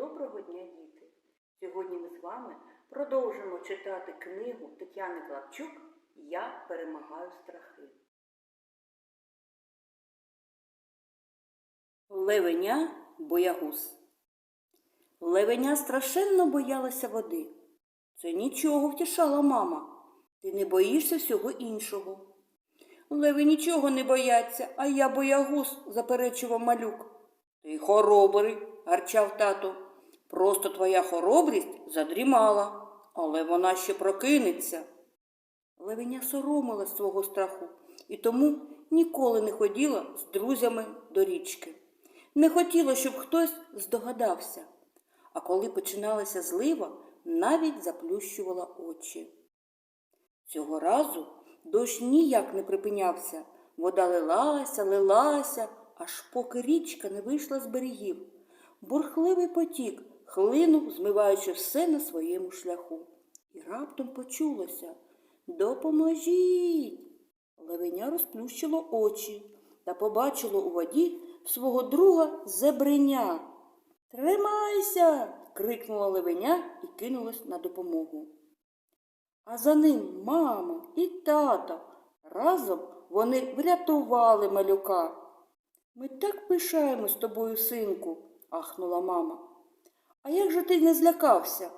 Доброго дня, діти! Сьогодні ми з вами продовжимо читати книгу Тетяни Клапчук Я перемагаю страхи. Левеня боягуз. Левеня страшенно боялася води. Це нічого втішала мама. Ти не боїшся всього іншого. Леви нічого не бояться, а я боягуз, заперечував малюк. Ти хоробрий, гарчав тато. Просто твоя хоробрість задрімала, але вона ще прокинеться. Левеня соромилась свого страху і тому ніколи не ходіла з друзями до річки. Не хотіла, щоб хтось здогадався, а коли починалася злива, навіть заплющувала очі. Цього разу дощ ніяк не припинявся. Вода лилася, лилася, аж поки річка не вийшла з берегів. Бурхливий потік хлинув, змиваючи все на своєму шляху. І раптом почулося Допоможіть. Левеня розплющило очі та побачило у воді свого друга зебреня. Тримайся. крикнула левеня і кинулась на допомогу. А за ним мама і тато. Разом вони врятували малюка. Ми так пишаємось тобою, синку, ахнула мама. А як же ти не злякався?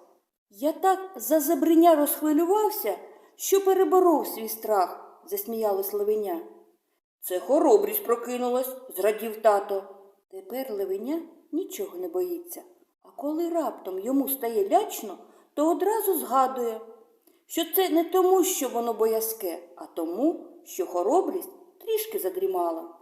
Я так за зебреня розхвилювався, що переборов свій страх, засміялась левеня. Це хоробрість прокинулась, зрадів тато. Тепер левеня нічого не боїться, а коли раптом йому стає лячно, то одразу згадує, що це не тому, що воно боязке, а тому, що хоробрість трішки задрімала.